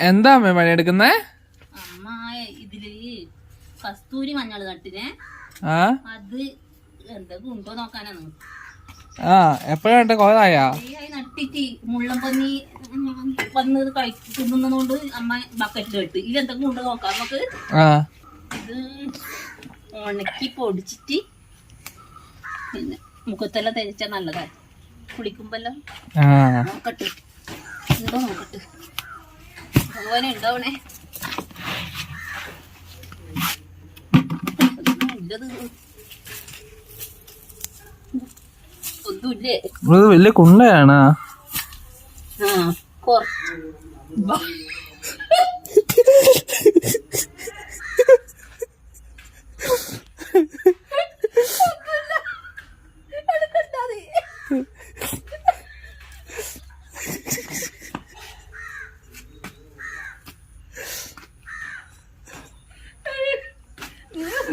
എന്താ അമ്മ പണിയെടുക്കുന്നേ? അമ്മ ഇതിൽ കസ്തൂരി മഞ്ഞൾ നട്ടിനെ ആ? അത് എന്താ ഉണ്ടോ നോക്കാനാണ്. ആ എപ്പോഴാ കോതായാ ഈ നട്ടിട്ട് മുള്ളം പന്നി വന്ന് കഴി- തിന്നുന്നതുകൊണ്ട് അമ്മ ബക്കറ്റിൽ ഇട്ട്. ഇത് എന്തൊക്കെ ഉണ്ടോ നോക്കാം നമുക്ക്. ഇത് ഉണക്കി പൊടിച്ചിട്ട് പിന്നെ മുഖത്തെല്ലാം തേച്ചാൽ നല്ലതാണ് കുളിക്കുമ്പല്ലോ നോക്കട്ടെ. ഉണ്ടോ നോക്കട്ടെ. ഉണ്ടാവണേ ഇത് വലിയ കുണ്ടയാണ്. ആ കുറച്ച്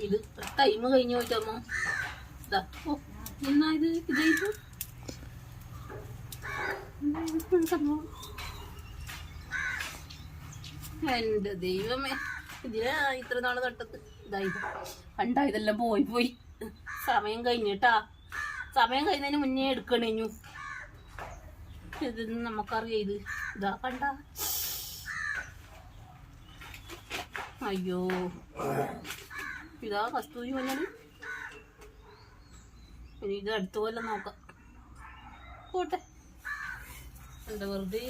ഇത് ടൈം കഴിഞ്ഞു പോയിട്ടമ്മോ ഇതാ ഓ എന്നാ ഇത് ഇതായിട്ട് എന്റെ ദൈവമേ ഇതിനാ ഇത്ര നാൾ തൊട്ടത് ഇതായത് കണ്ടാ ഇതെല്ലാം പോയി പോയി. സമയം കഴിഞ്ഞിട്ടാ. സമയം കഴിഞ്ഞതിന് മുന്നേ എടുക്കണേഞ്ഞു ഇതൊന്നും നമുക്കറിയാം ഇത്. ഇതാ കണ്ട. അയ്യോ. ഇതാ കസ്തൂരി വന്നത് ഇനി ഇത് അടുത്ത കൊല്ലം നോക്കാം. പോട്ടെ. എന്താ വെറുതെ